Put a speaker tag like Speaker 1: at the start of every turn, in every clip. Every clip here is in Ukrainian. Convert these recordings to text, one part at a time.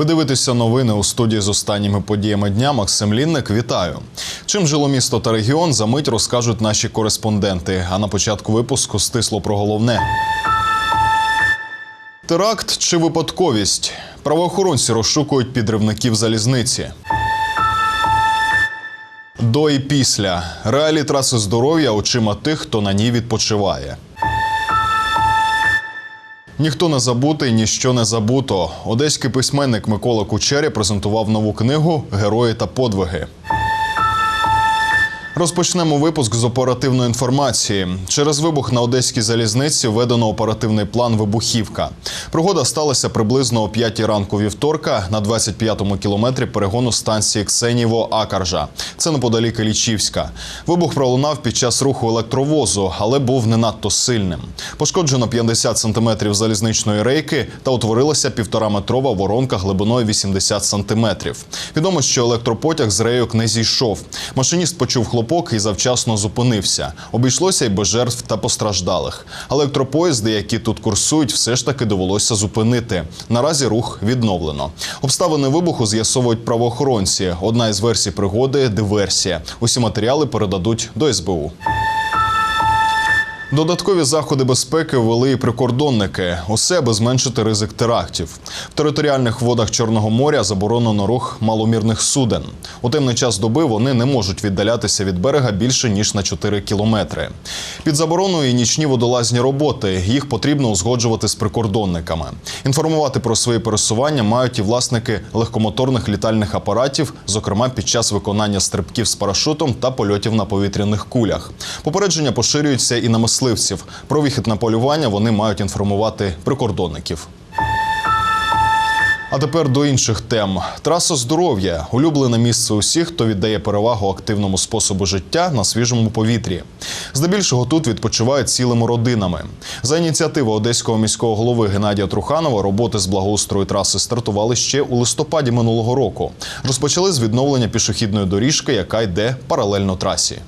Speaker 1: Ви дивитеся новини у студії з останніми подіями дня. Максим Лінник, вітаю. Чим жило місто та регіон, за мить розкажуть наші кореспонденти. А на початку випуску стисло про головне. Теракт чи випадковість? Правоохоронці розшукують підривників залізниці. До і після реалі траси здоров'я очима тих, хто на ній відпочиває. Ніхто не забутий, ніщо не забуто. Одеський письменник Микола Кучері презентував нову книгу Герої та подвиги. Розпочнемо випуск з оперативної інформації. Через вибух на одеській залізниці введено оперативний план Вибухівка. Пригода сталася приблизно о 5 ранку вівторка на 25-му кілометрі перегону станції Ксеніво-Акаржа. Це неподалік Ілічівська. Вибух пролунав під час руху електровозу, але був не надто сильним. Пошкоджено 50 сантиметрів залізничної рейки та утворилася півтораметрова воронка глибиною 80 сантиметрів. Відомо, що електропотяг з рейок не зійшов. Машиніст почув хлопок і завчасно зупинився. Обійшлося й без жертв та постраждалих. Електропоїзди, які тут курсують, все ж таки довелося зупинити. Наразі рух відновлено. Обставини вибуху з'ясовують правоохоронці. Одна із версій пригоди диверсія. Усі матеріали передадуть до СБУ. Додаткові заходи безпеки ввели і прикордонники. Усе аби зменшити ризик терактів. В територіальних водах Чорного моря заборонено рух маломірних суден. У темний час доби вони не можуть віддалятися від берега більше ніж на 4 кілометри. Під забороною і нічні водолазні роботи. Їх потрібно узгоджувати з прикордонниками. Інформувати про свої пересування мають і власники легкомоторних літальних апаратів, зокрема під час виконання стрибків з парашутом та польотів на повітряних кулях. Попередження поширюються і на мисливців. Про вихід на полювання вони мають інформувати прикордонників. А тепер до інших тем. Траса здоров'я улюблене місце усіх, хто віддає перевагу активному способу життя на свіжому повітрі. Здебільшого тут відпочивають цілими родинами. За ініціативи одеського міського голови Геннадія Труханова роботи з благоустрою траси стартували ще у листопаді минулого року. Розпочали з відновлення пішохідної доріжки, яка йде паралельно трасі.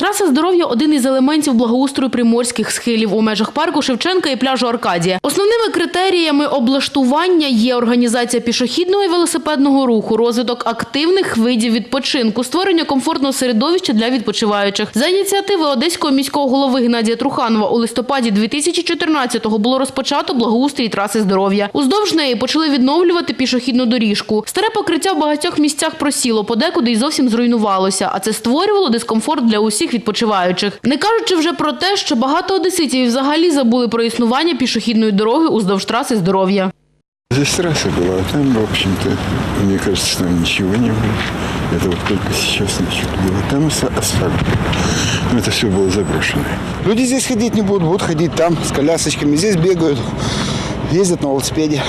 Speaker 2: Траса здоров'я один із елементів благоустрою приморських схилів у межах парку Шевченка і пляжу Аркадія. Основними критеріями облаштування є організація пішохідного і велосипедного руху, розвиток активних видів відпочинку, створення комфортного середовища для відпочиваючих. За ініціативи одеського міського голови Геннадія Труханова у листопаді 2014-го було розпочато благоустрій траси здоров'я. Уздовж неї почали відновлювати пішохідну доріжку. Старе покриття в багатьох місцях просіло, подекуди й зовсім зруйнувалося, а це створювало дискомфорт для усіх відпочиваючих. Не кажучи вже про те, що багато одеситів взагалі забули про існування пішохідної дороги уздовж траси здоров'я.
Speaker 3: Здесь трасса была, а там, в общем-то, мне кажется, там ничего не было. Это вот только сейчас начали делать. Там аса- асфальт. Но это все было заброшено.
Speaker 4: Люди здесь ходить не будут, будут ходить там с колясочками. Здесь бегают, ездят на велосипеде.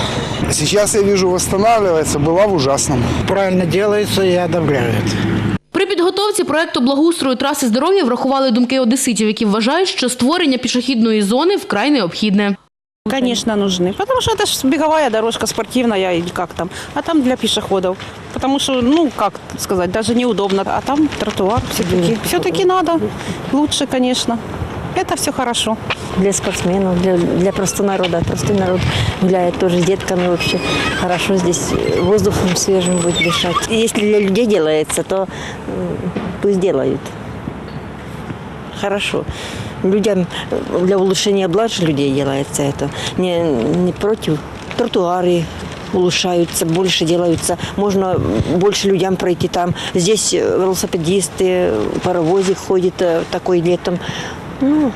Speaker 4: Сейчас я вижу восстанавливается, была в ужасном.
Speaker 5: правильно делается и одобряю это.
Speaker 2: При підготовці проекту благоустрою траси здоров'я врахували думки одеситів, які вважають, що створення пішохідної зони вкрай необхідне.
Speaker 6: Конечно, нужны. Потому что это же беговая дорожка спортивная или как там. А там для пешеходов. Потому что, ну, как сказать, даже неудобно. А там тротуар все-таки. Все-таки надо. Лучше, конечно. Это все хорошо.
Speaker 7: для спортсменов, для, для простого народа. Простой народ гуляет тоже с детками вообще. Хорошо здесь воздухом свежим будет дышать. Если для людей делается, то пусть делают. Хорошо. Людям для улучшения благ людей делается это. Не, не против. Тротуары улучшаются, больше делаются. Можно больше людям пройти там. Здесь велосипедисты, паровозик ходит э, такой летом. Ну,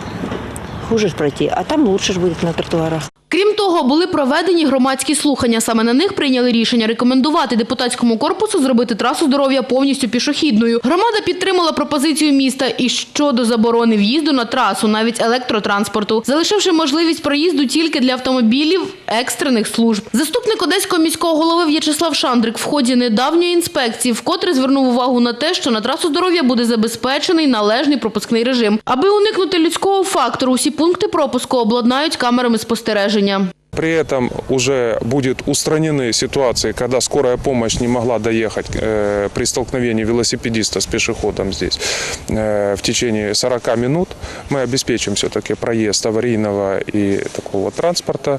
Speaker 7: хуже ж пройти, а там лучше ж будет на тротуарах.
Speaker 2: Крім того, були проведені громадські слухання. Саме на них прийняли рішення рекомендувати депутатському корпусу зробити трасу здоров'я повністю пішохідною. Громада підтримала пропозицію міста і щодо заборони в'їзду на трасу, навіть електротранспорту, залишивши можливість проїзду тільки для автомобілів екстрених служб. Заступник одеського міського голови В'ячеслав Шандрик в ході недавньої інспекції вкотре звернув увагу на те, що на трасу здоров'я буде забезпечений належний пропускний режим. Аби уникнути людського фактору, усі пункти пропуску обладнають камерами спостереження спостереження.
Speaker 8: При этом уже будет устранены ситуации, когда скорая помощь не могла доехать э, при столкновении велосипедиста с пешеходом здесь э, в течение 40 минут. Мы обеспечим все-таки проезд аварийного и такого транспорта.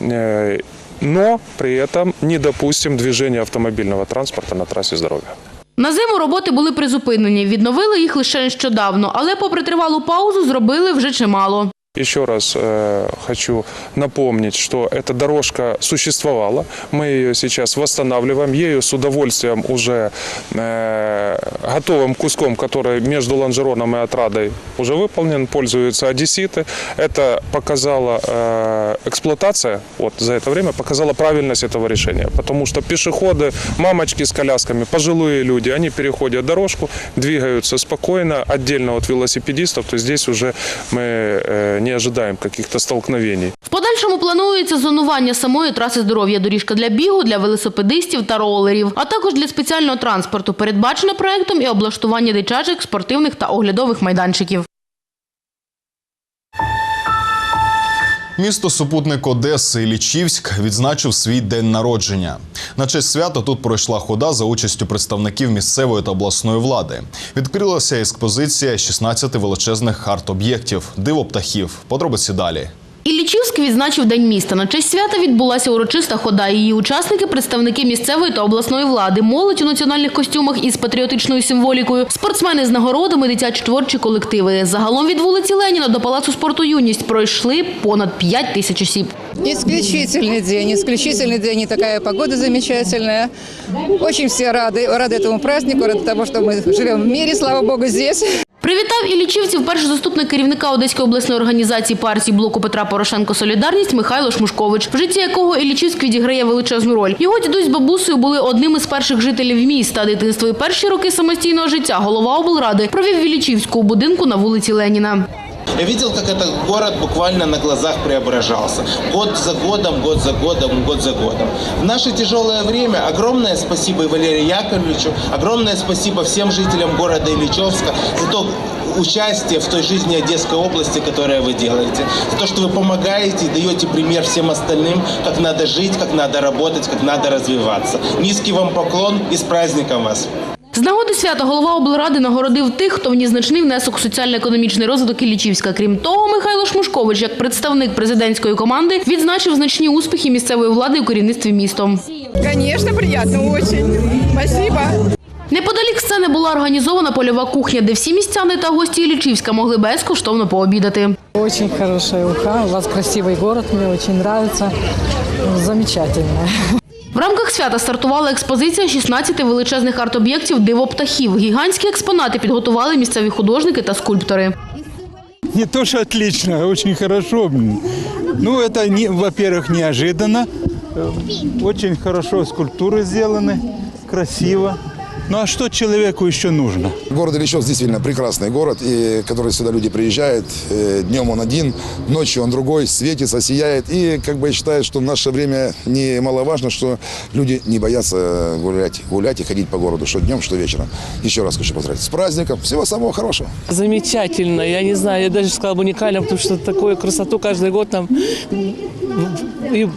Speaker 8: э, но при этом не допустим движения автомобильного транспорта на трассе здоровья.
Speaker 2: На зиму роботи були призупинені. Відновили їх лише нещодавно, але попри тривалу паузу зробили вже чимало.
Speaker 8: Еще раз э, хочу напомнить, что эта дорожка существовала. Мы ее сейчас восстанавливаем. Ею с удовольствием уже э, готовым куском, который между лонжероном и отрадой уже выполнен, пользуются одесситы. Это показала э, эксплуатация вот, за это время, показала правильность этого решения. Потому что пешеходы, мамочки с колясками, пожилые люди, они переходят дорожку, двигаются спокойно, отдельно от велосипедистов. То здесь уже мы э, не ожидаем каких-то столкновений.
Speaker 2: В подальшому планується зонування самої траси здоров'я, доріжка для бігу, для велосипедистів та ролерів, а також для спеціального транспорту. Передбачено проектом і облаштування дитячих, спортивних та оглядових майданчиків.
Speaker 1: Місто супутник Одеси Лічівськ відзначив свій день народження. На честь свята тут пройшла хода за участю представників місцевої та обласної влади. Відкрилася експозиція 16 величезних арт-об'єктів, диво птахів. Подробиці далі.
Speaker 2: Іллічівськ відзначив День міста. На честь свята відбулася урочиста хода. Її учасники – представники місцевої та обласної влади, молодь у національних костюмах із патріотичною символікою, спортсмени з нагородами, дитячі творчі колективи. Загалом від вулиці Леніна до Палацу спорту «Юність» пройшли понад 5 тисяч осіб.
Speaker 9: Исключительный день, исключительный день, и такая погода замечательная. Очень все рады, рады этому празднику, рады тому, что мы живем в мире, слава богу, здесь.
Speaker 2: Привітав іллічівців перший заступник керівника Одеської обласної організації партії блоку Петра Порошенко Солідарність Михайло Шмушкович, в житті якого Ілічівськ відіграє величезну роль. Його дідусь з бабусею були одним із перших жителів міста. Дитинство і перші роки самостійного життя голова облради провів в Іллічівську у будинку на вулиці Леніна.
Speaker 10: Я видел, как этот город буквально на глазах преображался. Год за годом, год за годом, год за годом. В наше тяжелое время огромное спасибо и Валерию Яковлевичу, огромное спасибо всем жителям города Ильичевска за то участие в той жизни Одесской области, которое вы делаете. За то, что вы помогаете и даете пример всем остальным, как надо жить, как надо работать, как надо развиваться. Низкий вам поклон и с праздником вас!
Speaker 2: З нагоди свята голова облради нагородив тих, хто вніс значний внесок у соціально-економічний розвиток Іллічівська. Крім того, Михайло Шмушкович, як представник президентської команди, відзначив значні успіхи місцевої влади у керівництві містом.
Speaker 9: Конечно, приятно, очень. Спасибо.
Speaker 2: Неподалік сцени була організована польова кухня, де всі містяни та гості Іллічівська могли безкоштовно пообідати.
Speaker 11: Очень хорошая Уха, у вас красивый город, мне очень нравится. Замечательно.
Speaker 2: В рамках свята стартувала експозиція 16 величезних арт-об'єктів «Диво птахів». Гігантські експонати підготували місцеві художники та скульптори.
Speaker 12: Не то, что отлично, а очень хорошо. блин. Ну, это, не, во-первых, неожиданно. Э, Очень хорошо скульптуры сделаны, красиво. Ну, а что человеку еще нужно?
Speaker 13: Город Ильичевск действительно прекрасный город, и который сюда люди приезжают. Э, Днем он один, ночью он другой, светится, сияет. И как бы я считаю, что в наше время немаловажно, что люди не боятся гулять, гулять и ходить по городу, что днем, что вечером. Еще раз хочу поздравить. С праздником. Всего самого хорошего.
Speaker 11: Замечательно. Я не знаю, я даже сказала бы уникально, потому что такую красоту каждый год нам и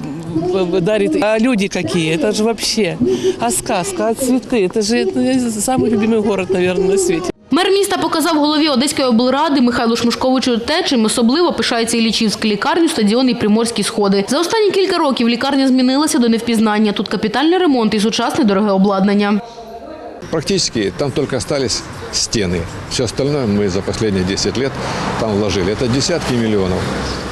Speaker 11: дарит. А люди какие? Это же вообще. А сказка, а цветы? Это же это самый любимый город, наверное, на свете.
Speaker 2: Мер міста показав голові Одеської облради Михайлу Шмушковичу те, чим особливо пишається Іллічівська лікарню, стадіон і приморські сходи. За останні кілька років лікарня змінилася до невпізнання. Тут капітальний ремонт і сучасне дороге обладнання.
Speaker 14: Практически там только остались стены. Все остальное мы за последние 10 лет там вложили. Это десятки миллионов.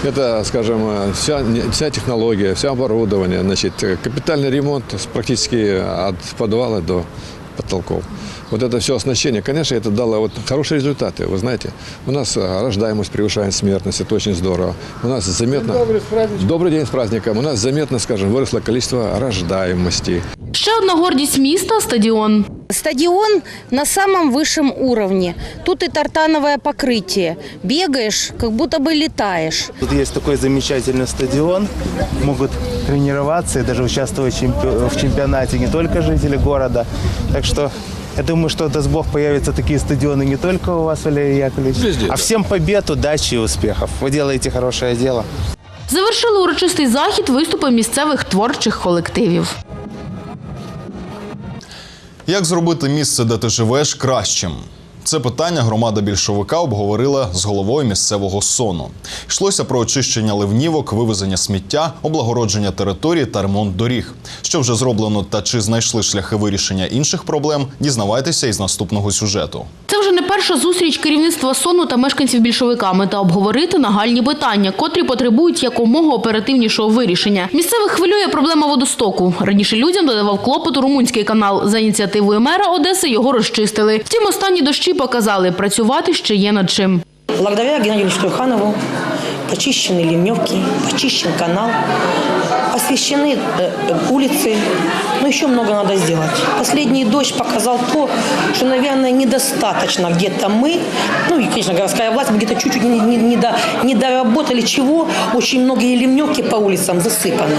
Speaker 14: Это, скажем, вся, вся технология, все оборудование. Значит, капитальный ремонт практически от подвала до потолков Вот это все оснащение, конечно, это дало вот хорошие результаты. Вы знаете, у нас э, рождаемость превышает смертность, это очень здорово. У нас заметно... Добрый день с праздником. У нас заметно, скажем, выросло количество рождаемости.
Speaker 2: Ще одна гордість міста – стадіон.
Speaker 9: Стадион на самом высшем уровне. Тут и тартановое покрытие. Бегаешь, как будто бы летаешь.
Speaker 10: Тут есть такой замечательный стадион, могут тренироваться и даже участвовать в чемпи- в чемпионате не только жители города. Так что я думаю, что даст Бог появятся такие стадионы не только у вас, Валерий Яковлевич,
Speaker 14: Везде,
Speaker 10: а
Speaker 14: да.
Speaker 10: всем побед, удачи и успехов. Вы делаете хорошее дело.
Speaker 2: Завершили урочистий захід виступи місцевих творчих колективів.
Speaker 1: Як зробити місце, де ти живеш, кращим? Це питання громада більшовика обговорила з головою місцевого сону. Йшлося про очищення ливнівок, вивезення сміття, облагородження території та ремонт доріг. Що вже зроблено та чи знайшли шляхи вирішення інших проблем, дізнавайтеся із наступного сюжету.
Speaker 2: Це вже не перша зустріч керівництва сону та мешканців більшовика. Мета обговорити нагальні питання, котрі потребують якомога оперативнішого вирішення. Місцевих хвилює проблема водостоку. Раніше людям додавав клопоту румунський канал. За ініціативою мера Одеси його розчистили. Втім, останні дощі показали, працювати ще є над чим.
Speaker 15: Благодаря Геннадию Ильичу Труханову почищены ливневки, почищен канал, освещены э, э, улицы, но еще много надо сделать. Последний дождь показал то, что, наверное, недостаточно где-то мы, ну и, конечно, городская власть, где-то чуть-чуть не, не- не до- не доработали, чего очень многие ливневки по улицам засыпаны.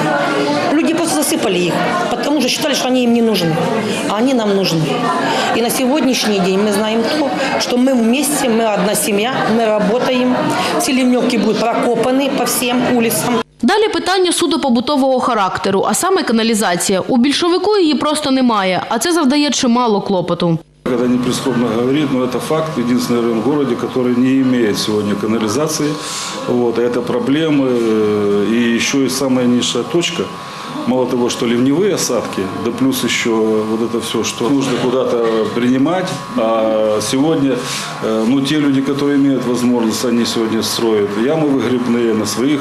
Speaker 15: Люди просто засыпали их, потому что считали, что они им не нужны, а они нам нужны. И на сегодняшний день мы знаем то, что мы вместе, мы одна семья, мы работаем, все ливневки будут прокопаны по всем улицам.
Speaker 2: Далі питання судопобутового характеру, а саме каналізація. У більшовику її просто немає, а це завдає чимало клопоту.
Speaker 16: Когда не прискорбно говорить, но это факт. Единственный район в городе, который не имеет сегодня канализации. Вот, и это проблемы. э, И еще и самая низшая точка. Мало того, что ливневые осадки, да плюс еще вот это все, что нужно куда-то принимать. А сегодня, э, ну, те люди, которые имеют возможность, они сегодня строят ямы выгребные на своих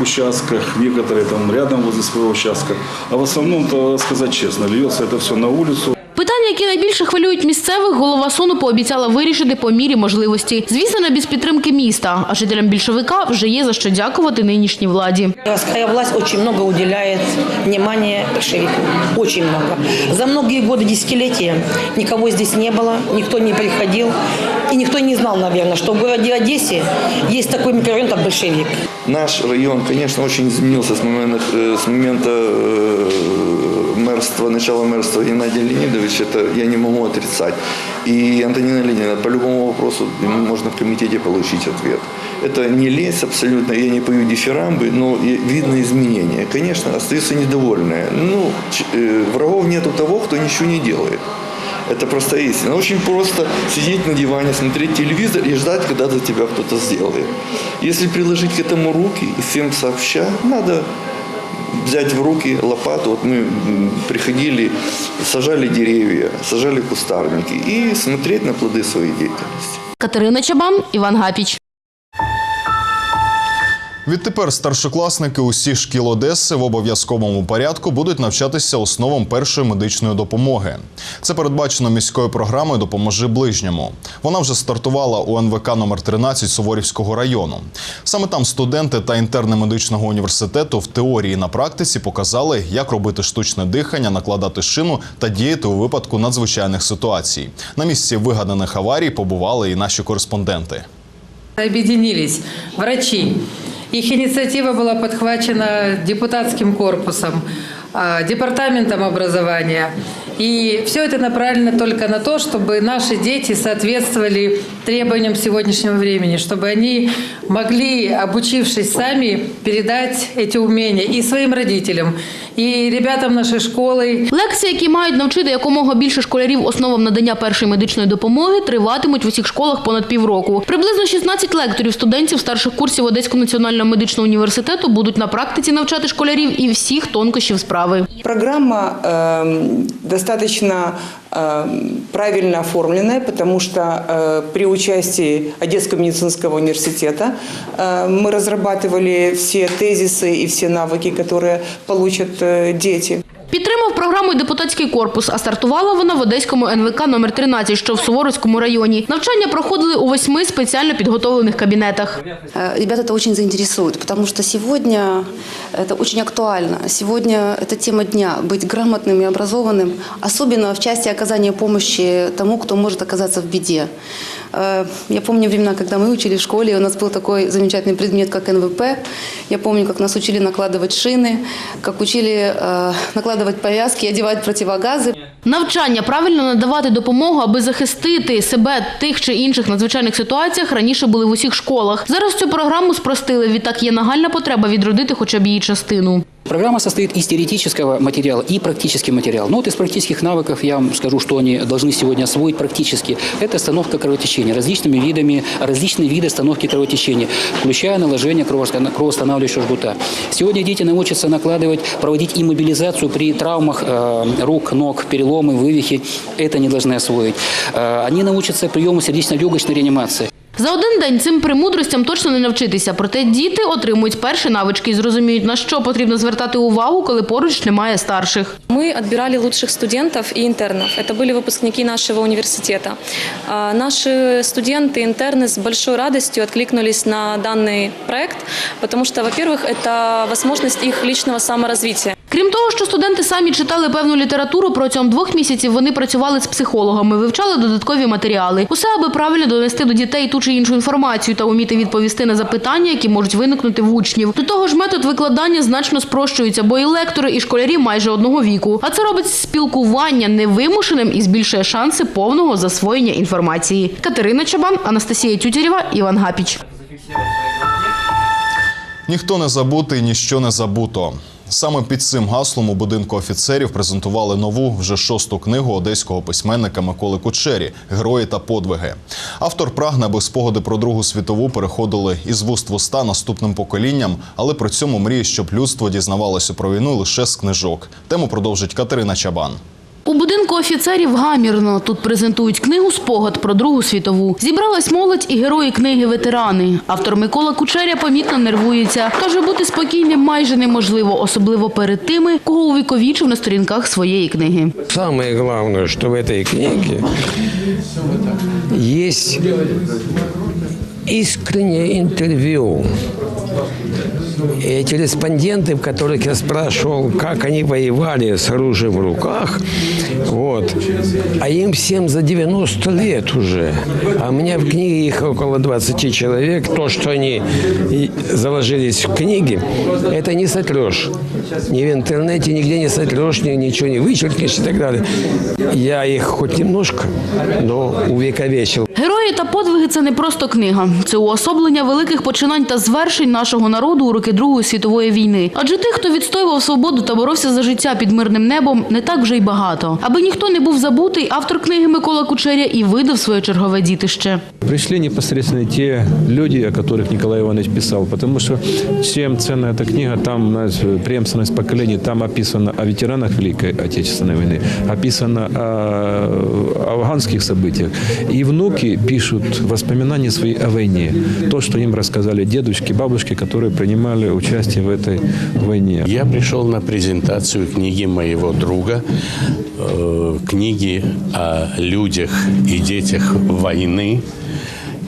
Speaker 16: участках, некоторые там рядом возле своего участка. А в основном-то, сказать честно, льется это все на улицу.
Speaker 2: Питання, які найбільше хвилюють місцевих, голова суну пообіцяла вирішити по мірі можливості. Звісно, не без підтримки міста, а жителям більшовика вже є за що дякувати нинішній владі.
Speaker 15: Городская власть очень много уделяет внимания большевику. Очень много. За многие годы, десятилетия никого здесь не было, никто не приходил. И никто не знал, наверное, что в городе Одессе есть такой микрорайон, как большевик.
Speaker 17: Наш район, конечно, очень изменился с момента, э, с момента э, мэрства, начала мэрства Геннадия Леонидовича. Это я не могу отрицать. И Антонина Ленина по любому вопросу можно в комитете получить ответ. Это не лезь абсолютно, я не пою дифирамбы, но видно изменения. Конечно, остаются недовольные. Ну, э, врагов нету того, кто ничего не делает. Это просто истина. Очень просто сидеть на диване, смотреть телевизор и ждать, когда за тебя кто-то сделает. Если приложить к этому руки и всем сообща, надо взять в руки лопату. Вот мы приходили, сажали деревья, сажали кустарники и смотреть на плоды своей деятельности.
Speaker 2: Катерина Чабан, Іван Гапіч.
Speaker 1: Відтепер старшокласники усіх шкіл Одеси в обов'язковому порядку будуть навчатися основам першої медичної допомоги. Це передбачено міською програмою Допоможи ближньому. Вона вже стартувала у НВК номер 13 Суворівського району. Саме там студенти та інтерни медичного університету в теорії на практиці показали, як робити штучне дихання, накладати шину та діяти у випадку надзвичайних ситуацій. На місці вигаданих аварій побували і наші кореспонденти.
Speaker 18: Объединились врачи. Их инициатива была подхвачена депутатским корпусом, департаментом образования. И все это направлено только на то, чтобы наши дети соответствовали требованиям сегодняшнего времени, чтобы они могли, обучившись сами, передать эти умения и своим родителям, и ребятам нашей школы,
Speaker 2: Лекції, які мають навчити якомога більше школярів основам надання першої медичної допомоги, триватимуть в усіх школах понад півроку. Приблизно 16 лекторів студентів старших курсів Одеського національного медичного університету будуть на практиці навчати школярів і всіх тонкощів справи.
Speaker 19: Программа э, достаточно э, правильно оформленная, потому что э, при участии Одесского медицинского университета э, мы разрабатывали все тезисы и все навыки, которые получат э, дети.
Speaker 2: Підтримав програму й депутатський корпус, а стартувала вона в Одеському НВК номер 13, що в Суворовському районі. Навчання проходили у восьми спеціально підготовлених кабінетах.
Speaker 20: Э, Ребят это очень заинтересует, потому что сегодня это очень актуально. Сегодня это тема дня – быть грамотным и образованным, особенно в части оказания помощи тому, кто может оказаться в беде. Э, Я помню времена, когда мы учили в школе, у нас был такой замечательный предмет, как НВП. Я помню, как нас учили накладывать шины, как учили э, накладывать повязки и одевать противогазы.
Speaker 2: Навчання правильно надавати допомогу, аби захистити себе тих чи інших надзвичайних ситуаціях раніше були в усіх школах. Зараз цю програму спростили. Відтак є нагальна потреба відродити хоча б її частину.
Speaker 21: Программа состоит из теоретического материала и практический материал. Ну вот из практических навыков я вам скажу, что они должны сегодня освоить практически. Это остановка кровотечения различными видами, различные виды остановки кровотечения, включая наложение кровоостанавливающего жгута. Сегодня дети научатся накладывать, проводить иммобилизацию при травмах э, рук, ног, переломы, вывихи. Это они должны освоить. Э, они научатся приему сердечно-легочной реанимации.
Speaker 2: За один день цим премудростям точно не навчитися. Проте діти отримують перші навички і зрозуміють, на що потрібно звертати увагу, коли поруч немає старших.
Speaker 22: Мы отбирали лучших студентов и интернов. Это были выпускники нашего университета. А, Наши студенты, интерны с большой радостью откликнулись на данный проект, потому что, во-первых, это возможность их личного саморазвития.
Speaker 2: Крім того, що студенти самі читали певну літературу, протягом двох місяців вони працювали з психологами, вивчали додаткові матеріали. Усе, аби правильно донести до дітей ту чи іншу інформацію та уміти відповісти на запитання, які можуть виникнути в учнів. До того ж, метод викладання значно спрощується, бо і лектори, і школярі майже одного віку. А це робить спілкування невимушеним і збільшує шанси повного засвоєння інформації. Катерина Чабан, Анастасія Тютєрєва, Іван Гапіч.
Speaker 1: Ніхто не забутий, ніщо не забуто. Саме під цим гаслом у будинку офіцерів презентували нову вже шосту книгу одеського письменника Миколи Кучері Герої та подвиги. Автор прагне, аби спогади про Другу світову переходили із вуст в уста наступним поколінням, але при цьому мріє, щоб людство дізнавалося про війну лише з книжок. Тему продовжить Катерина Чабан.
Speaker 2: У будинку офіцерів гамірно. Тут презентують книгу Спогад про Другу світову. Зібралась молодь і герої книги ветерани. Автор Микола Кучеря помітно нервується. Каже, бути спокійним майже неможливо, особливо перед тими, кого увіковічив на сторінках своєї книги.
Speaker 23: Самое главное, что в этой книге есть искреннее интервью И Эти респонденты, в которых я спрашивал, как они воевали с оружием в руках, вот, а им всем за 90 лет уже. А у меня в книге их около 20 человек. То, что они и заложились в книге, это не сотрешь. Ни в интернете, нигде не сотрешь, ни, ничего не вычеркнешь и так далее. Я их хоть немножко, но увековечил.
Speaker 2: Герої та подвиги це не просто книга. Це уособлення великих починань та звершень нашого народу у роки Другої світової війни. Адже тих, хто відстоював свободу та боровся за життя під мирним небом, не так вже й багато. Аби ніхто не був забутий, автор книги Микола Кучеря і видав своє чергове дітище.
Speaker 24: Пришли непосредственно те люди, о которых Николай Иванович писал, потому что чем ценна эта книга, там знаете, преемственность поколений, там описано о ветеранах Великой Отечественной войны, описано о афганских событиях. И внуки пишут воспоминания свои о войне, то, что им рассказали дедушки, бабушки, которые принимали участие в этой войне.
Speaker 25: Я пришел на презентацию книги моего друга, э, книги о людях и детях войны.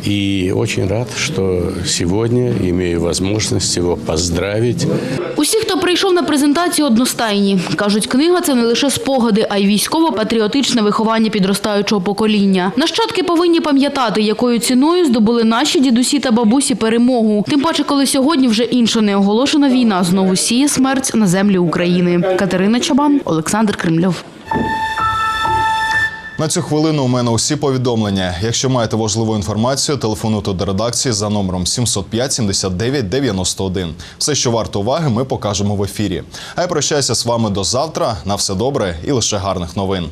Speaker 25: И очень рад, что сегодня имею возможность его поздравить.
Speaker 2: Усі, хто прийшов на презентацію, одностайні. Кажуть, книга – це не лише спогади, а й військово-патріотичне виховання підростаючого покоління. Нащадки повинні пам'ятати, якою ціною здобули наші дідусі та бабусі перемогу. Тим паче, коли сьогодні вже інша неоголошена війна знову сіє смерть на землі України. Катерина Чабан, Олександр Кремльов.
Speaker 1: На цю хвилину у мене усі повідомлення. Якщо маєте важливу інформацію, телефонуйте до редакції за номером 705 79 91. Все, що варто уваги, ми покажемо в ефірі. А я прощаюся з вами до завтра. На все добре і лише гарних новин.